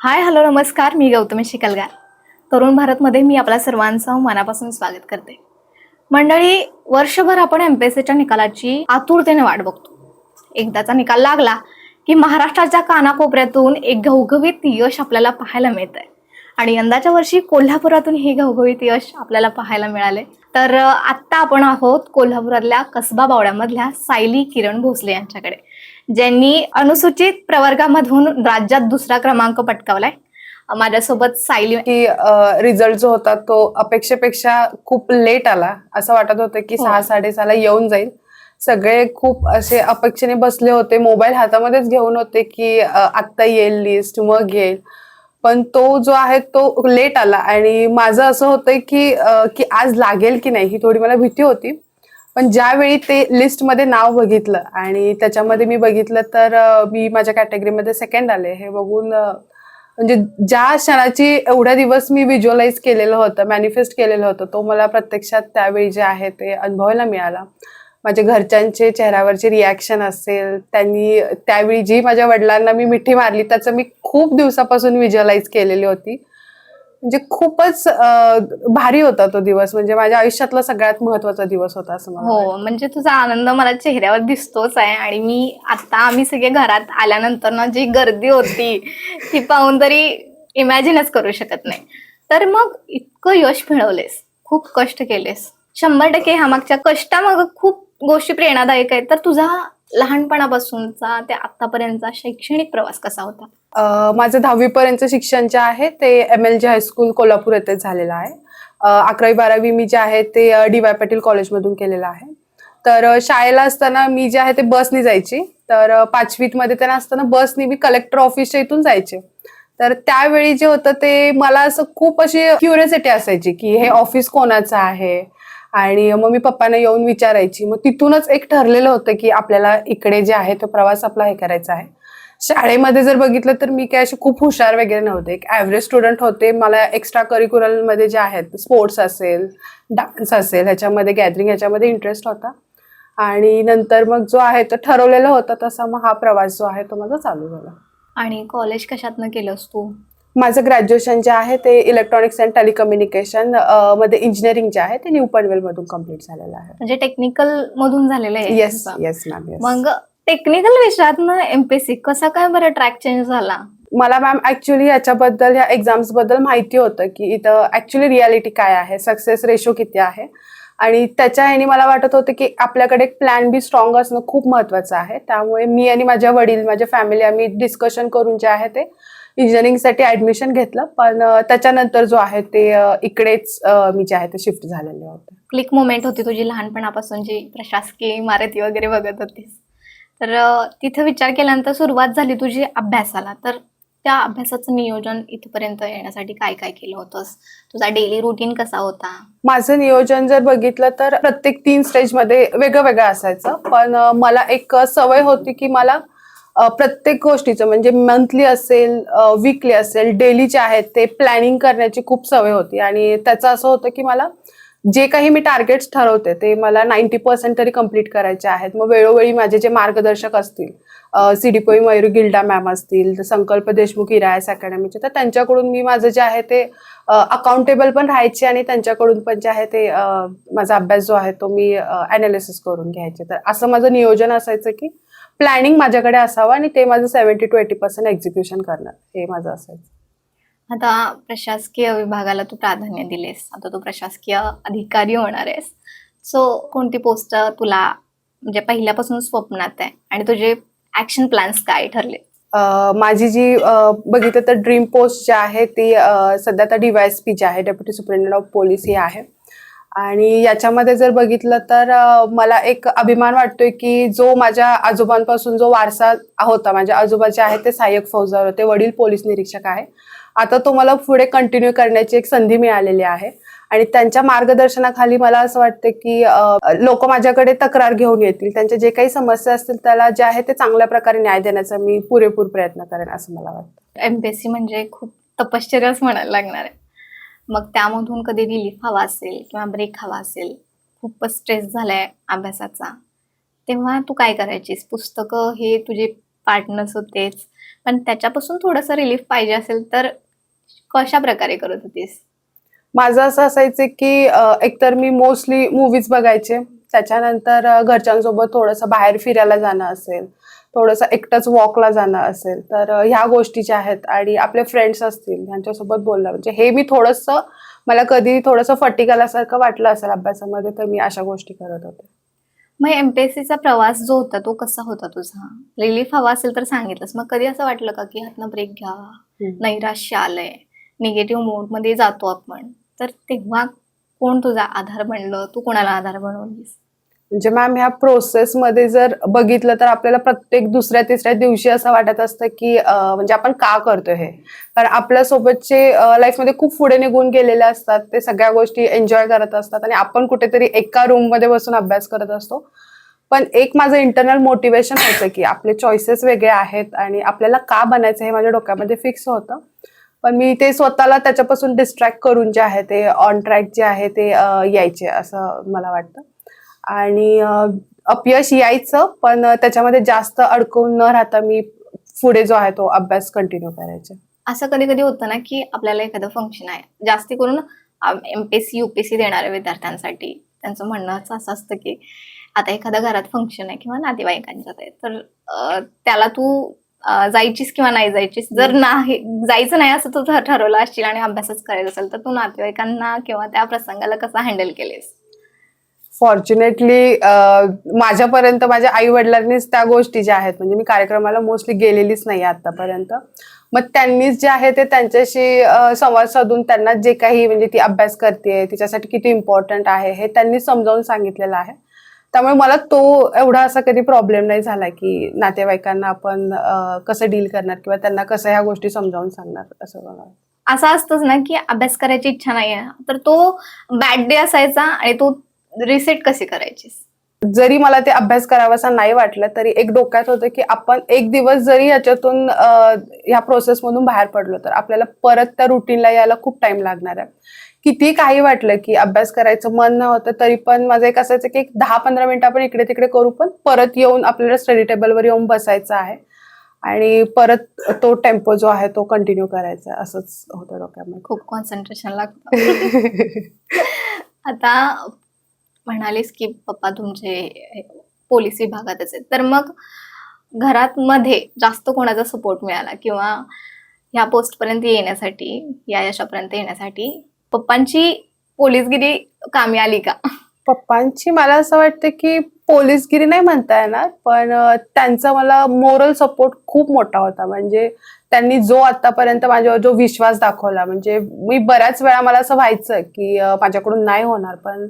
Hi hello नमस्कार. मी गौतमी शिकलगार. तरुण भारतमध्ये मी आपल्या सर्वांचं मनापासून स्वागत करते. मंडळी वर्षभर आपण एम पी एस सीच्या निकालाची आतुरतेने वाट बघतो. एकदाचा निकाल लागला की महाराष्ट्राच्या कानाकोपऱ्यातून एक घवघवीत यश आपल्याला पाहायला मिळत आहे आणि यंदाच्या वर्षी कोल्हापुरातून हे घवघवीत यश आपल्याला पाहायला मिळाले तर आत्ता आपण आहोत कोल्हापुरातल्या कसबा बावड्यामधल्या सायली किरण भोसले यांच्याकडे. ज्यांनी अनुसूचित प्रवर्गामधून राज्यात दुसरा क्रमांक पटकावलाय. माझ्यासोबत सायली की रिझल्ट जो होता तो अपेक्षेपेक्षा खूप लेट आला. असं वाटत होतं की हो. सहा साडेसहाला येऊन जाईल. सगळे खूप असे अपेक्षेने बसले होते. मोबाईल हातामध्येच घेऊन होते की आत्ता येईल लिस्ट मग येईल. पण तो जो आहे तो लेट आला. आणि माझं असं होतं की की आज लागेल की नाही ही थोडी मला भीती होती. पण ज्यावेळी ते लिस्टमध्ये नाव बघितलं आणि त्याच्यामध्ये मी बघितलं तर मी माझ्या कॅटेगरीमध्ये सेकंड आले. हे बघून म्हणजे ज्या क्षणाची एवढ्या दिवस मी व्हिज्युअलाइज केलेलं होतं मॅनिफेस्ट केलेलं होतं तो मला प्रत्यक्षात त्यावेळी जे आहे ते अनुभवायला मिळाला. माझ्या घरच्यांचे चेहऱ्यावरचे रिॲक्शन असेल त्यांनी त्यावेळी जी माझ्या वडिलांना मी मिठी मारली त्याचं मी खूप दिवसापासून व्हिज्युअलाइज केलेली होती. म्हणजे खूपच भारी होता तो दिवस. म्हणजे माझ्या आयुष्यातला सगळ्यात महत्त्वाचा दिवस होता असं मला हो म्हणजे तुझा आनंद मला चेहऱ्यावर दिसतोच आहे आणि मी आता आम्ही सगळे घरात आल्यानंतर ना जी गर्दी होती ती पाहून तरी इमॅजिनच करू शकत नाही. तर मग इतकं यश मिळवलेस खूप कष्ट केलेस. शंभर टक्के ह्या मागच्या कष्टामाग खूप गोष्टी प्रेरणादायक आहेत. तर तुझा लहानपणापासूनचा ते आतापर्यंतचा शैक्षणिक प्रवास कसा होता? माझं दहावीपर्यंत शिक्षण जे आहे ते M L J high school Kolhapur येथे झालेलं आहे. अकरावी बारावी मी जे आहे ते डी वाय पाटील कॉलेजमधून केलेलं आहे. तर शाळेला असताना मी जे आहे ते बसने जायची. तर पाचवीत मध्ये त्यांना असताना बसने मी कलेक्टर ऑफिसच्या इथून जायचे. तर त्यावेळी जे होतं ते मला असं खूप अशी क्युरियोसिटी असायची की हे ऑफिस कोणाचं आहे? आणि मग मी पप्पांना येऊन विचारायची. मग तिथूनच एक ठरलेलं होतं की आपल्याला इकडे जे आहे तो प्रवास आपला हे करायचा आहे. शाळेमध्ये जर बघितलं तर मी काय अशी खूप हुशार वगैरे नव्हते. एक ॲव्हरेज स्टुडंट होते. मला एक्स्ट्रा करिक्युलरमध्ये जे आहेत स्पोर्ट्स असेल डान्स असेल ह्याच्यामध्ये गॅदरिंग ह्याच्यामध्ये इंटरेस्ट होता. आणि नंतर मग जो आहे तो ठरवलेला होता तसा मग हा प्रवास जो आहे तो माझा चालू झाला. आणि कॉलेज कशातनं केलंस तू? माझं ग्रॅज्युएशन जे आहे ते इलेक्ट्रॉनिक्स अँड टेलिकम्युनिकेशनमध्ये इंजिनिअरिंग जे आहे ते न्यू पनवेल मधून कंप्लीट झालेलं आहे. म्हणजे टेक्निकल मधून झालेलं आहे. येस. येस मॅम मग टेक्निकल विषयातनं एमपीएससी कसा काय बरं ट्रॅक चेंज झाला? मला मॅम ऍक्च्युली याच्याबद्दल ह्या एक्झाम्सबद्दल माहिती होतं की इथं ऍक्च्युली रियालिटी काय आहे सक्सेस रेशो किती आहे? आणि त्याच्या ह्याने मला वाटत होतं की आपल्याकडे एक प्लॅन बी स्ट्रॉंग असणं खूप महत्वाचं आहे. त्यामुळे मी आणि माझ्या वडील माझ्या फॅमिली आम्ही डिस्कशन करून जे आहे ते इंजिनिअरिंगसाठी ऍडमिशन घेतलं. पण त्याच्यानंतर जो आहे ते इकडेच मी जे आहे ते शिफ्ट झालेले होते. क्लिक मुमेंट होती तुझी लहानपणापासून जी प्रशासकीय इमारती वगैरे बघत होतीस. तर तिथं विचार केल्यानंतर सुरुवात झाली तुझी अभ्यासाला. तर त्या अभ्यासाचं नियोजन इथपर्यंत येण्यासाठी काय काय केलं होतंस? तुझा डेली रुटीन कसा होता? माझं नियोजन जर बघितलं तर प्रत्येक तीन स्टेजमध्ये वेगळं वेगळं असायचं. पण मला एक सवय होती की मला प्रत्येक गोष्टीचं म्हणजे मंथली असेल वीकली असेल डेली जे आहेत ते प्लॅनिंग करण्याची खूप सवय होती. आणि त्याचं असं होतं की मला जे काही मी टार्गेट्स ठरवते ते मला नाईन्टी पर्सेंट तरी कंप्लीट करायचे आहेत. मग वेळोवेळी माझे जे मार्गदर्शक असतील सीडीपोई मयूर गिल्डा मॅम असतील संकल्प देशमुख इरायस अकॅडमीचे तर त्यांच्याकडून मी माझं जे आहे ते अकाउंटेबल पण राहायचे आणि त्यांच्याकडून पण जे आहे ते माझा अभ्यास जो आहे तो मी अनालिसिस करून घ्यायचे. तर असं माझं नियोजन असायचं की प्लॅनिंग माझ्याकडे असावं आणि ते माझं seventy to eighty percent execution करणार. हे माझं असायचं. आता प्रशासकीय विभागाला तू प्राधान्य दिलेस. आता तू प्रशासकीय अधिकारी होणार आहेस. सो कोणती पोस्ट तुला म्हणजे पहिल्यापासून स्वप्नात आहे? आणि तुझे ऍक्शन प्लॅन्स काय ठरले? माझी जी बघितलं तर ड्रीम पोस्ट जी आहे ती सध्या तर डीवायएसपी जी आहे डेप्युटी सुप्रिंटेंडंट ऑफ पोलीस ही आहे. आणि याच्यामध्ये जर बघितलं तर मला एक अभिमान वाटतोय की जो माझ्या आजोबांपासून जो वारसा होता माझ्या आजोबा जे आहेत ते सहाय्यक फौजदार होते वडील पोलीस निरीक्षक आहे. आता तो मला पुढे कंटिन्यू करण्याची एक संधी मिळालेली आहे. आणि त्यांच्या मार्गदर्शनाखाली मला असं वाटतं की लोक माझ्याकडे तक्रार घेऊन येतील. त्यांच्या जे काही समस्या असतील त्याला जे आहे ते चांगल्या प्रकारे न्याय देण्याचा मी पुरेपूर प्रयत्न करेन असं मला वाटतं. एमपीएससी म्हणजे खूप तपश्चर्याच म्हणायला लागणार आहे. मग त्यामधून कधी रिलीफ हवा असेल किंवा ब्रेक हवा असेल खूपच स्ट्रेस झालाय अभ्यासाचा. तेव्हा तू काय करायचीस? पुस्तकं हे तुझे पार्टनर्स होतेच. पण त्याच्यापासून थोडंसं रिलीफ पाहिजे असेल तर कशा प्रकारे करत होतीस? माझं असं असायचं की एकतर मी मोस्टली मूवीज बघायचे. त्याच्यानंतर घरच्यांसोबत थोडंसं बाहेर फिरायला जाणं असेल थोडंसं एकटंच वॉकला जाणं असेल तर ह्या गोष्टी ज्या आहेत आणि आपले फ्रेंड्स असतील यांच्यासोबत बोलणं. म्हणजे हे मी थोडंसं मला कधी थोडंसं फटिक आल्यासारखं वाटलं असेल अभ्यासामध्ये तर मी अशा गोष्टी करत होते. मग एमपीएससीचा प्रवास जो होता तो कसा होता तुझा? रिलीफ हवा असेल तर सांगितलंस. मग कधी असं वाटलं का की हातनं ब्रेक घ्यावा नैराश्य आलंय. निगेटिव्ह मोडमध्ये जातो आपण. तर तेव्हा कोण तुझा आधार बनलं? तू कोणाला आधार बनवलीस? म्हणजे मॅम ह्या प्रोसेसमध्ये जर बघितलं तर आपल्याला प्रत्येक दुसऱ्या तिसऱ्या दिवशी असं वाटत असतं की म्हणजे आपण का करतोय हे? कारण आपल्यासोबतचे लाईफमध्ये खूप पुढे निघून गेलेले असतात. ते सगळ्या गोष्टी एन्जॉय करत असतात आणि आपण कुठेतरी एका रूममध्ये बसून अभ्यास करत असतो. पण एक माझं इंटरनल मोटिवेशन होतं की आपले चॉईसेस वेगळे आहेत आणि आपल्याला का बनायचं हे माझ्या डोक्यामध्ये फिक्स होतं. पण मी ते स्वतःला त्याच्यापासून डिस्ट्रॅक्ट करून जे आहे ते ऑन ट्रॅक जे आहे ते यायचे असं मला वाटतं. आणि अपयश यायचं पण त्याच्यामध्ये जास्त अडकून न राहता मी पुढे जो आहे तो अभ्यास कंटिन्यू करायचे. असं कधी कधी होतं ना की आपल्याला एखादं फंक्शन आहे जास्ती करून एमपीएससी युपीएससी देणाऱ्या विद्यार्थ्यांसाठी त्यांचं म्हणणं असं असं असतं की आता एखाद्या घरात फंक्शन आहे किंवा नातेवाईकांच्यात आहे तर त्याला तू जायचीस किंवा नाही जायचीस जर नाही जायचं नाही असं तू ठर- ठरवलं असशील आणि अभ्यासच करायचा असेल तर तू नातेवाईकांना किंवा त्या प्रसंगाला कसा हँडल केलेस? फॉर्च्युनेटली माझ्यापर्यंत माझ्या आई वडिलांनीच त्या गोष्टी ज्या आहेत म्हणजे मी कार्यक्रमाला मोस्टली गेलेलीच नाही आतापर्यंत. मग त्यांनीच जे आहे ते त्यांच्याशी संवाद साधून त्यांना जे काही म्हणजे ती अभ्यास करते तिच्यासाठी किती इम्पॉर्टंट आहे हे त्यांनी समजावून सांगितलेलं आहे. त्यामुळे मला तो एवढा असा कधी प्रॉब्लेम नाही झाला की नातेवाईकांना आपण कसं डील करणार किंवा त्यांना कसं ह्या गोष्टी समजावून सांगणार असं मला. असं असतंच ना की अभ्यास करायची इच्छा नाही आहे तर तो बॅड डे असायचा आणि तो रिसेट कशी करायचीस? जरी मला ते अभ्यास करावासा नाही वाटलं तरी एक डोक्यात होतं की आपण एक दिवस जरी याच्यातून ह्या प्रोसेसमधून बाहेर पडलो तर आपल्याला परत त्या रुटीनला यायला खूप टाइम लागणार आहे. किती काही वाटलं की अभ्यास करायचं मन नव्हतं तरी पण माझं एक असायचं की एक दहा पंधरा मिनिटं आपण इकडे तिकडे करू पण परत येऊन आपल्याला स्टडी टेबलवर येऊन बसायचं आहे. आणि परत तो टेम्पो जो आहे तो कंटिन्यू करायचा असंच होतं डोक्यामध्ये. खूप कॉन्सन्ट्रेशन लागतं. आता म्हणालीस की पप्पा तुमचे पोलीस विभागातच आहेत. तर मग घरात मध्ये जास्त कोणाचा सपोर्ट मिळाला? किंवा ह्या पोस्ट पर्यंत येण्यासाठी या यशापर्यंत येण्यासाठी पप्पांची पोलीसगिरी कामी आली का? पप्पांची मला असं वाटतं की पोलीसगिरी नाही म्हणता येणार पण त्यांचा मला मोरल सपोर्ट खूप मोठा होता. म्हणजे त्यांनी जो आतापर्यंत माझ्यावर जो विश्वास दाखवला म्हणजे मी बऱ्याच वेळा मला असं व्हायचं की माझ्याकडून नाही होणार पण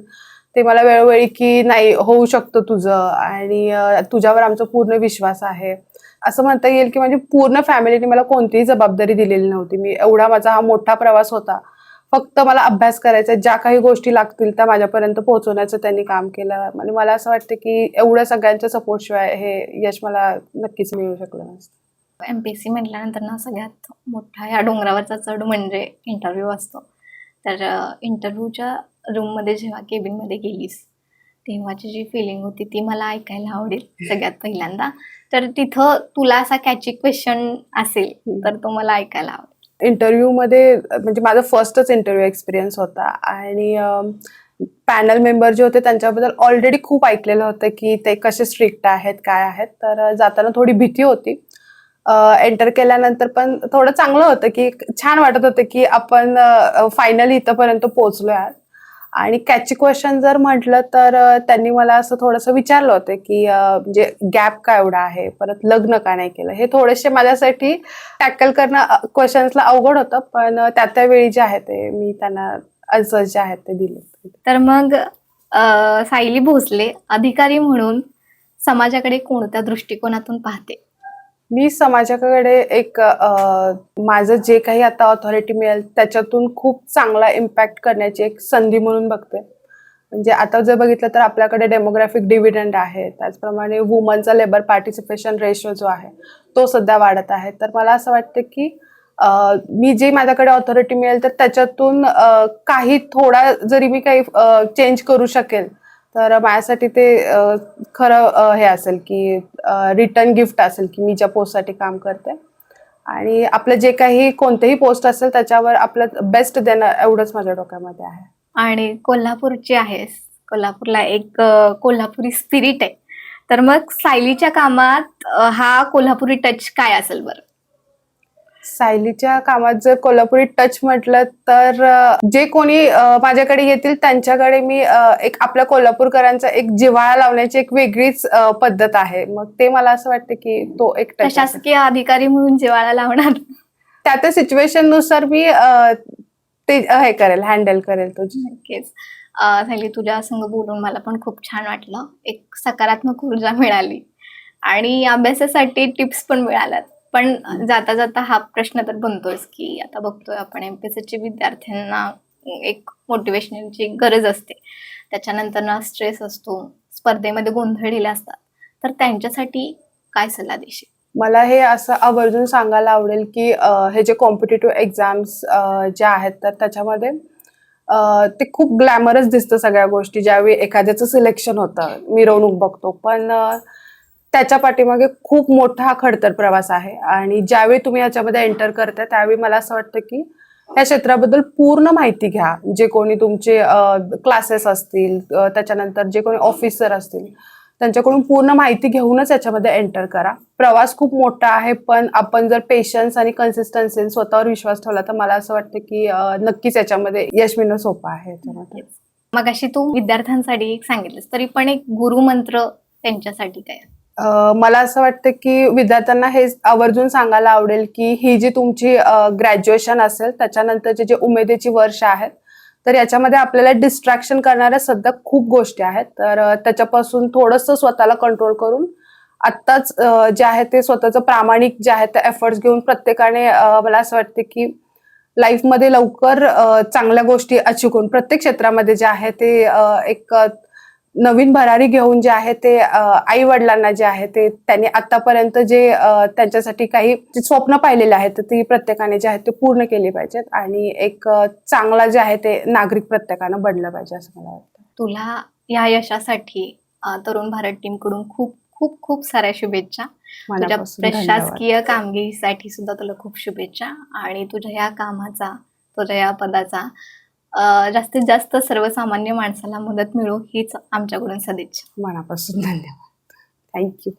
ते मला वेळोवेळी की नाही होऊ शकतं तुझं आणि तुझ्यावर आमचा पूर्ण विश्वास आहे. असं म्हणता येईल की म्हणजे पूर्ण फॅमिलीने मला कोणतीही जबाबदारी दिलेली नव्हती. मी एवढा माझा हा मोठा प्रवास होता. फक्त मला अभ्यास करायचा ज्या काही गोष्टी लागतील त्या माझ्यापर्यंत पोहोचवण्याचं त्यांनी काम केलं. आणि मला असं वाटतं की एवढ्या सगळ्यांच्या सपोर्ट शिवाय हे यश मला नक्कीच मिळू शकलं नसतं. एमपीएससी म्हटल्यानंतर ना सगळ्यात मोठा या डोंगरावरचा चढ म्हणजे इंटरव्ह्यू असतो. तर इंटरव्ह्यूच्या रूममध्ये जेव्हा केबिनमध्ये गेलीस तेव्हाची जी फिलिंग होती ती मला ऐकायला आवडेल सगळ्यात पहिल्यांदा. तर तिथं तुला असा कॅची क्वेश्चन असेल तर तो मला ऐकायला आवडेल. इंटरव्ह्यूमध्ये म्हणजे माझा फर्स्टच इंटरव्ह्यू एक्सपिरियन्स होता. आणि पॅनल मेंबर जे होते त्यांच्याबद्दल ऑलरेडी खूप ऐकलेलं होतं की ते कसे स्ट्रिक्ट आहेत काय आहेत. तर जाताना थोडी भीती होती. एंटर केल्यानंतर पण थोडं चांगलं होतं की छान वाटत होतं की आपण फायनली इथंपर्यंत पोहोचलो यार आणि कॅची क्वेश्चन जर म्हटलं तर त्यांनी मला असं थोडंसं विचारलं होतं की म्हणजे गॅप का एवढा आहे? परत लग्न का नाही केलं? हे थोडेसे माझ्यासाठी टॅकल करणं क्वेश्चन्सला अवघड होतं. पण त्या त्यावेळी जे आहे ते मी त्यांना आन्सर्स जे आहेत ते दिले. तर मग सायली भोसले अधिकारी म्हणून समाजाकडे कोणत्या दृष्टिकोनातून पाहते? मी समाजाकडे एक अ, माझं जे काही आता ऑथॉरिटी मिळेल त्याच्यातून खूप चांगला इम्पॅक्ट करण्याची एक संधी म्हणून बघते. म्हणजे आता जर बघितलं तर आपल्याकडे डेमोग्राफिक डिव्हिडंड आहे. त्याचप्रमाणे वुमनचा लेबर पार्टिसिपेशन रेशो जो आहे तो सध्या वाढत आहे. तर मला असं वाटतं की अ, मी जे माझ्याकडे ऑथॉरिटी मिळेल तर त्याच्यातून अ, काही थोडा जरी मी काही चेंज करू शकेल तर माझ्यासाठी ते खरं हे असेल की रिटर्न गिफ्ट असेल की मी ज्या पोस्टसाठी काम करते. आणि आपलं जे काही कोणतेही पोस्ट असेल त्याच्यावर आपलं बेस्ट देणं एवढंच माझ्या डोक्यामध्ये आहे. आणि कोल्हापूरची आहेस कोल्हापूरला एक कोल्हापुरी स्पिरिट आहे. तर मग सायलीच्या कामात हा कोल्हापुरी टच काय असेल बरं? सायलीच्या कामात जर कोल्हापुरी टच म्हटलं तर जे कोणी माझ्याकडे येतील त्यांच्याकडे मी एक आपल्या कोल्हापूरकरांचा एक जिव्हाळा लावण्याची एक वेगळीच पद्धत आहे. मग ते मला असं वाटतं की तो एक. प्रशासकीय अधिकारी म्हणून जेवायला लावणार. त्या त्या सिच्युएशननुसार मी ते हे करेल हँडल करेल तो. नक्कीच. सायली तुझ्या संग बोलून मला पण खूप छान वाटलं. एक सकारात्मक ऊर्जा मिळाली. आणि अभ्यासासाठी टिप्स पण मिळाल्यात. पण जाता जाता हा प्रश्न तर बनतोच की आता बघतोय आपण एम ची विद्यार्थ्यांना एक मोटिवेशनची गरज असते. त्याच्यानंतर ना स्ट्रेस असतो स्पर्धेमध्ये गोंधळलेले असतात. तर त्यांच्यासाठी काय सल्ला देशील? मला हे असं आवर्जून सांगायला आवडेल की हे जे कॉम्पिटेटिव्ह एक्झाम्स जे आहेत तर त्याच्यामध्ये ते खूप ग्लॅमरस दिसतं सगळ्या गोष्टी ज्यावेळी एखाद्याचं सिलेक्शन होतं मिरवणूक बघतो. पण त्याच्या पाठीमागे खूप मोठा खडतर प्रवास आहे. आणि ज्यावेळी तुम्ही याच्यामध्ये एंटर करता त्यावेळी मला असं वाटतं की या क्षेत्राबद्दल पूर्ण माहिती घ्या. जे कोणी तुमचे क्लासेस असतील त्याच्यानंतर जे कोणी ऑफिसर असतील त्यांच्याकडून पूर्ण माहिती घेऊनच याच्यामध्ये एंटर करा. प्रवास खूप मोठा आहे पण आपण जर पेशन्स आणि कन्सिस्टन्सी स्वतःवर विश्वास ठेवला तर मला असं वाटतं की नक्कीच याच्यामध्ये यश मिळणं सोपं आहे. याच्यामध्ये मग अशी तू विद्यार्थ्यांसाठी एक सांगितलंस तरी पण एक गुरुमंत्र त्यांच्यासाठी काय? मला असं वाटतं की विद्यार्थ्यांना हे आवर्जून सांगायला आवडेल की ही जी तुमची ग्रॅज्युएशन असेल त्याच्यानंतरचे जे उमेदीची वर्ष आहेत तर याच्यामध्ये आपल्याला डिस्ट्रॅक्शन करणाऱ्या सध्या खूप गोष्टी आहेत. तर त्याच्यापासून थोडंसं स्वतःला कंट्रोल करून आत्ताच जे आहे ते स्वतःचं प्रामाणिक जे आहे ते एफर्ट्स घेऊन प्रत्येकाने मला असं वाटतं की लाईफमध्ये लवकर चांगल्या गोष्टी अचीव करून प्रत्येक क्षेत्रामध्ये जे आहे ते एक नवीन भरारी घेऊन जे आहे ते आई वडिलांना जे आहे ते त्यांनी आतापर्यंत जे त्यांच्यासाठी काही स्वप्न पाहिलेले आहेत ती प्रत्येकाने जे आहेत ते पूर्ण केली पाहिजेत आणि एक चांगला जे आहे ते नागरिक प्रत्येकानं बनलं पाहिजे असं मला वाटतं. तुला या यशासाठी तरुण भारत टीमकडून खूप खूप खूप साऱ्या शुभेच्छा. तुझ्या प्रशासकीय कामगिरीसाठी सुद्धा तुला खूप शुभेच्छा आणि तुझ्या या कामाचा तुझ्या या पदाचा जास्तीत जास्त सर्वसामान्य माणसाला मदत मिळो हीच आमच्याकडून सदिच्छा. मनापासून धन्यवाद. थँक्यू.